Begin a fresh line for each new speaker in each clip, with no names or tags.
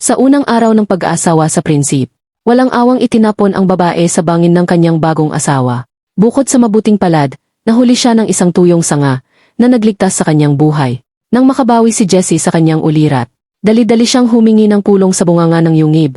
Sa unang araw ng pag-aasawa sa prinsip, walang awang itinapon ang babae sa bangin ng kanyang bagong asawa. Bukod sa mabuting palad, nahuli siya ng isang tuyong sanga na nagligtas sa kanyang buhay. Nang makabawi si Jessie sa kanyang ulirat, dali-dali siyang humingi ng kulong sa bunganga ng yungib.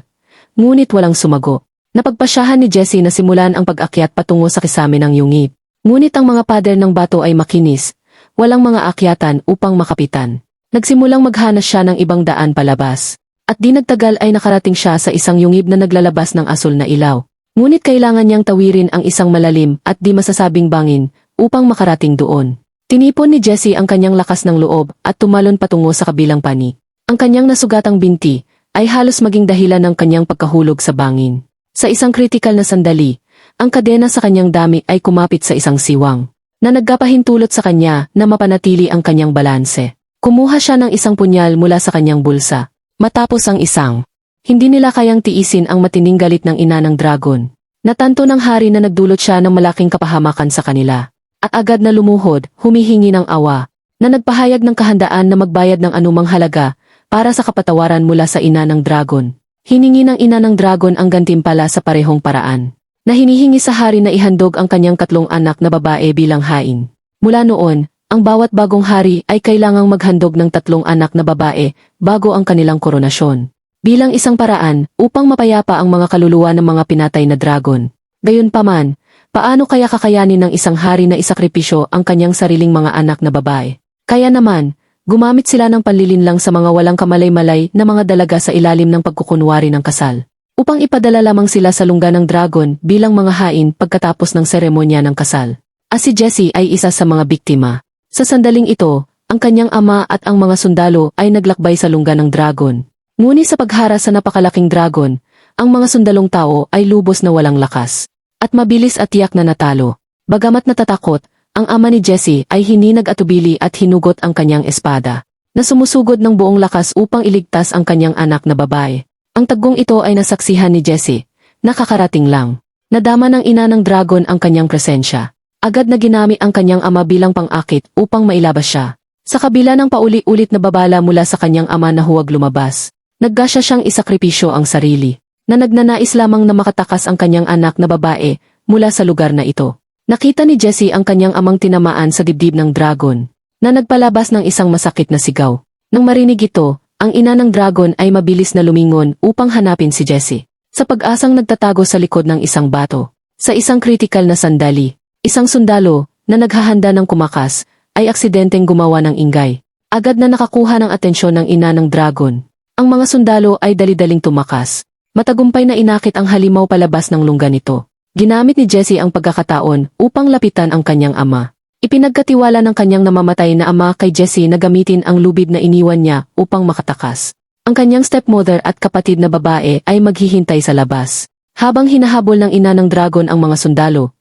Ngunit walang sumago. Napagpasyahan ni Jessie na simulan ang pag-akyat patungo sa kisame ng yungib. Ngunit ang mga pader ng bato ay makinis, walang mga akyatan upang makapitan. Nagsimulang maghanas siya ng ibang daan palabas. At di nagtagal ay nakarating siya sa isang yungib na naglalabas ng asul na ilaw. Ngunit kailangan niyang tawirin ang isang malalim at di masasabing bangin upang makarating doon. Tinipon ni Jessie ang kanyang lakas ng loob at tumalon patungo sa kabilang pani. Ang kanyang nasugatang binti ay halos maging dahilan ng kanyang pagkahulog sa bangin. Sa isang kritikal na sandali, ang kadena sa kanyang dami ay kumapit sa isang siwang na nagkapahintulot sa kanya na mapanatili ang kanyang balanse. Kumuha siya ng isang punyal mula sa kanyang bulsa. Matapos ang isang, hindi nila kayang tiisin ang matinding galit ng ina ng dragon. Natanto ng hari na nagdulot siya ng malaking kapahamakan sa kanila. At agad na lumuhod, humihingi ng awa, na nagpahayag ng kahandaan na magbayad ng anumang halaga para sa kapatawaran mula sa ina ng dragon. Hiningi ng ina ng dragon ang gantimpala sa parehong paraan. Na hinihingi sa hari na ihandog ang kanyang katlong anak na babae bilang hain. Mula noon, ang bawat bagong hari ay kailangang maghandog ng tatlong anak na babae bago ang kanilang koronasyon. Bilang isang paraan upang mapayapa ang mga kaluluwa ng mga pinatay na dragon. Gayunpaman, paano kaya kakayanin ng isang hari na isakripisyo ang kanyang sariling mga anak na babae? Kaya naman, gumamit sila ng panlilinlang sa mga walang kamalay-malay na mga dalaga sa ilalim ng pagkukunwari ng kasal. Upang ipadala lamang sila sa lungga ng dragon bilang mga hain pagkatapos ng seremonya ng kasal. As si Jessie ay isa sa mga biktima. Sa sandaling ito, ang kanyang ama at ang mga sundalo ay naglakbay sa lungga ng dragon. Ngunit sa paghara sa napakalaking dragon, ang mga sundalong tao ay lubos na walang lakas. At mabilis at tiyak na natalo. Bagamat natatakot, ang ama ni Jessie ay hindi nag-atubili at hinugot ang kanyang espada, na sumusugod ng buong lakas upang iligtas ang kanyang anak na babae. Ang taggong ito ay nasaksihan ni Jessie, nakakarating lang. Nadama ng ina ng dragon ang kanyang presensya. Agad na ginamit ang kanyang ama bilang pang-akit upang mailabas siya. Sa kabila ng pauli-ulit na babala mula sa kanyang ama na huwag lumabas, naggasya siyang isakripisyo ang sarili, na nagnanais lamang na makatakas ang kanyang anak na babae mula sa lugar na ito. Nakita ni Jessie ang kanyang amang tinamaan sa dibdib ng dragon, na nagpalabas ng isang masakit na sigaw. Nang marinig ito, ang ina ng dragon ay mabilis na lumingon upang hanapin si Jessie. Sa pag-asang nagtatago sa likod ng isang bato. Sa isang kritikal na sandali, isang sundalo na naghahanda ng kumakas ay aksidenteng gumawa ng ingay. Agad na nakakuha ng atensyon ng ina ng dragon. Ang mga sundalo ay dali-daling tumakas. Matagumpay na inakit ang halimaw palabas ng lungga nito. Ginamit ni Jessie ang pagkakataon upang lapitan ang kanyang ama. Ipinagkatiwala ng kanyang namamatay na ama kay Jessie na gamitin ang lubid na iniwan niya upang makatakas. Ang kanyang stepmother at kapatid na babae ay maghihintay sa labas. Habang hinahabol ng ina ng dragon ang mga sundalo,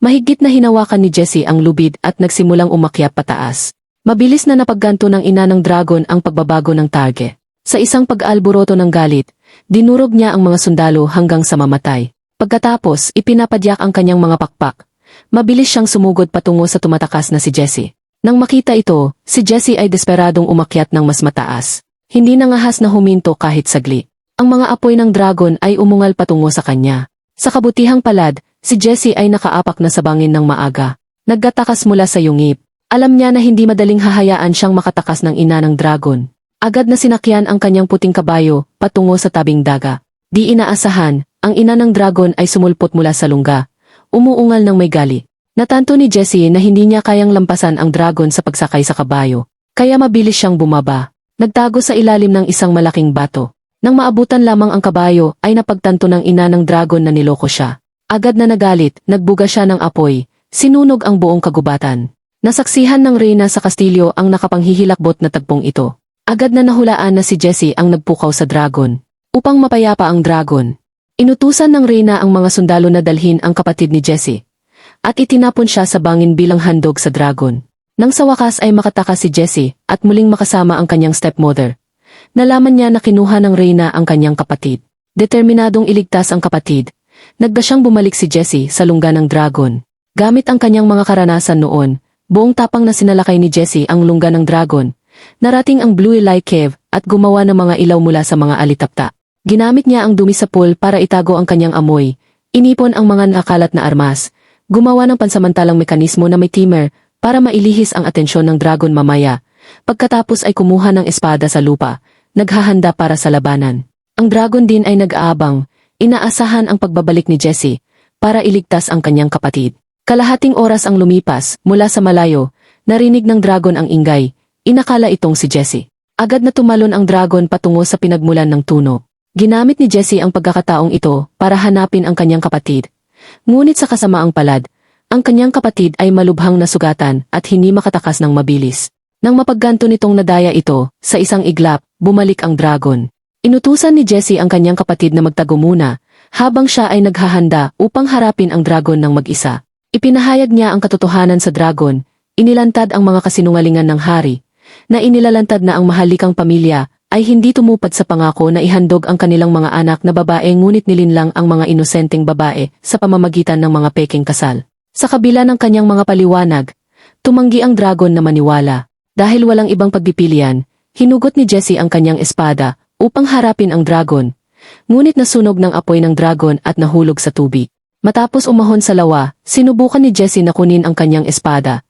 mahigit na hinawakan ni Jessie ang lubid at nagsimulang umakyat pataas. Mabilis na napagganto ng ina ng dragon ang pagbabago ng target. Sa isang pag-alboroto ng galit, dinurog niya ang mga sundalo hanggang sa mamatay. Pagkatapos, ipinapadyak ang kanyang mga pakpak. Mabilis siyang sumugod patungo sa tumatakas na si Jessie. Nang makita ito, si Jessie ay desperadong umakyat ng mas mataas. Hindi nangahas na huminto kahit sagli. Ang mga apoy ng dragon ay umungal patungo sa kanya. Sa kabutihang palad, si Jessie ay nakaapak na sa bangin ng maaga. Nagkatakas mula sa yungib. Alam niya na hindi madaling hahayaan siyang makatakas ng ina ng dragon. Agad na sinakyan ang kanyang puting kabayo patungo sa tabing daga. Di inaasahan, ang ina ng dragon ay sumulpot mula sa lungga. Umuungal ng may gali. Natanto ni Jessie na hindi niya kayang lampasan ang dragon sa pagsakay sa kabayo. Kaya mabilis siyang bumaba. Nagtago sa ilalim ng isang malaking bato. Nang maabutan lamang ang kabayo ay napagtanto ng ina ng dragon na niloko siya. Agad na nagalit, nagbuga siya ng apoy. Sinunog ang buong kagubatan. Nasaksihan ng reyna sa kastilyo ang nakapanghihilakbot na tagpong ito. Agad na nahulaan na si Jessie ang nagpukaw sa dragon. Upang mapayapa ang dragon, Inutusan ng reyna ang mga sundalo na dalhin ang kapatid ni Jessie. At itinapon siya sa bangin bilang handog sa dragon. Nang sa wakas ay makatakas si Jessie at muling makasama ang kanyang stepmother. Nalaman niya na kinuha ng reyna ang kanyang kapatid. Determinadong iligtas ang kapatid. Nagda siyang bumalik si Jessie sa lungga ng dragon. Gamit ang kanyang mga karanasan noon, buong tapang na sinalakay ni Jessie ang lungga ng dragon. Narating ang Blue Lie Cave at gumawa ng mga ilaw mula sa mga alitapta. Ginamit niya ang dumi sa pool para itago ang kanyang amoy, inipon ang mga nakalat na armas, gumawa ng pansamantalang mekanismo na may timer para mailihis ang atensyon ng dragon mamaya, pagkatapos ay kumuha ng espada sa lupa, naghahanda para sa labanan. Ang dragon din ay nag-aabang, inaasahan ang pagbabalik ni Jesse, para iligtas ang kanyang kapatid. Kalahating oras ang lumipas, mula sa malayo, narinig ng dragon ang ingay, inakala itong si Jesse. Agad na tumalon ang dragon patungo sa pinagmulan ng tuno. Ginamit ni Jesse ang pagkakataong ito para hanapin ang kanyang kapatid. Ngunit sa kasamaang palad, ang kanyang kapatid ay malubhang nasugatan at hindi makatakas ng mabilis. Nang mapagganto nitong nadaya ito, sa isang iglap, bumalik ang dragon. Inutusan ni Jesse ang kanyang kapatid na magtago muna, habang siya ay naghahanda upang harapin ang dragon ng mag-isa. Ipinahayag niya ang katotohanan sa dragon, inilantad ang mga kasinungalingan ng hari, na inilalantad na ang mahalikang pamilya ay hindi tumupad sa pangako na ihandog ang kanilang mga anak na babae ngunit nilinlang ang mga inosenteng babae sa pamamagitan ng mga peking kasal. Sa kabila ng kanyang mga paliwanag, tumanggi ang dragon na maniwala. Dahil walang ibang pagpipilian, hinugot ni Jesse ang kanyang espada upang harapin ang dragon. Ngunit nasunog ng apoy ng dragon at nahulog sa tubig. Matapos umahon sa lawa, sinubukan ni Jesse na kunin ang kanyang espada.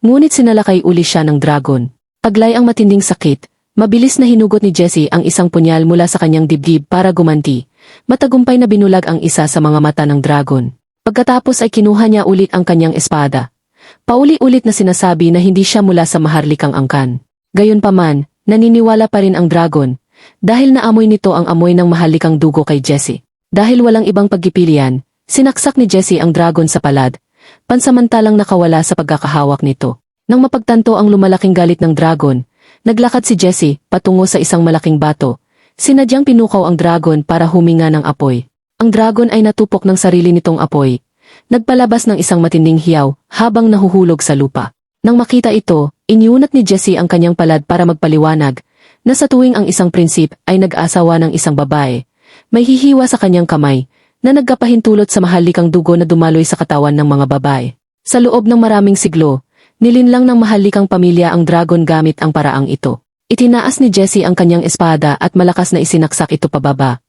Ngunit sinalakay uli siya ng dragon. Paglay ang matinding sakit, mabilis na hinugot ni Jesse ang isang punyal mula sa kanyang dibdib para gumanti. Matagumpay na binulag ang isa sa mga mata ng dragon. Pagkatapos ay kinuha niya ulit ang kanyang espada. Pauli-ulit na sinasabi na hindi siya mula sa maharlikang angkan. Gayunpaman, naniniwala pa rin ang dragon, dahil naamoy nito ang amoy ng mahalikang dugo kay Jesse. Dahil walang ibang pagkipilian, sinaksak ni Jesse ang dragon sa palad, pansamantalang nakawala sa pagkakahawak nito. Nang mapagtanto ang lumalaking galit ng dragon, naglakad si Jesse patungo sa isang malaking bato. Sinadyang pinukaw ang dragon para huminga ng apoy. Ang dragon ay natupok ng sarili nitong apoy. Nagpalabas ng isang matinding hiyaw habang nahuhulog sa lupa. Nang makita ito, iniunat ni Jesse ang kanyang palad para magpaliwanag na sa tuwing ang isang prinsip ay nag-asawa ng isang babae, may hihiwa sa kanyang kamay na nagkapahintulot sa mahalikang dugo na dumaloy sa katawan ng mga babae. Sa loob ng maraming siglo, nilinlang ng mahalikang pamilya ang dragon gamit ang paraang ito. Itinaas ni Jesse ang kanyang espada at malakas na isinaksak ito pababa.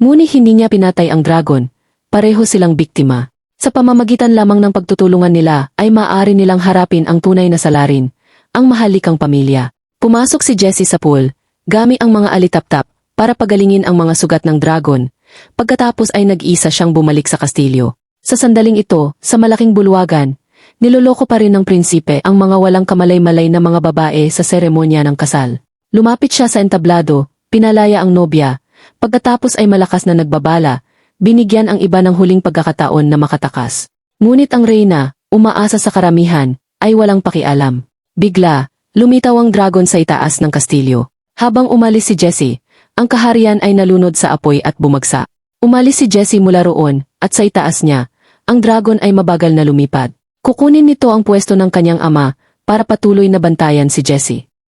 Ngunit hindi niya pinatay ang dragon, pareho silang biktima. Sa pamamagitan lamang ng pagtutulungan nila ay maaari nilang harapin ang tunay na salarin, ang mahalikang pamilya. Pumasok si Jesse sa pool, gamit ang mga alitaptap para pagalingin ang mga sugat ng dragon, pagkatapos ay nag-isa siyang bumalik sa kastilyo. Sa sandaling ito, sa malaking bulwagan, niloloko pa rin ng prinsipe ang mga walang kamalay-malay na mga babae sa seremonya ng kasal. Lumapit siya sa entablado, pinalaya ang nobya, pagkatapos ay malakas na nagbabala, binigyan ang iba ng huling pagkakataon na makatakas. Ngunit ang reyna, umaasa sa karamihan, ay walang pakialam. Bigla, lumitaw ang dragon sa itaas ng kastilyo. Habang umalis si Jesse, ang kaharian ay nalunod sa apoy at bumagsak. Umalis si Jesse mula roon, at sa itaas niya, ang dragon ay mabagal na lumipad. Kukunin nito ang pwesto ng kanyang ama para patuloy na bantayan si Jesse.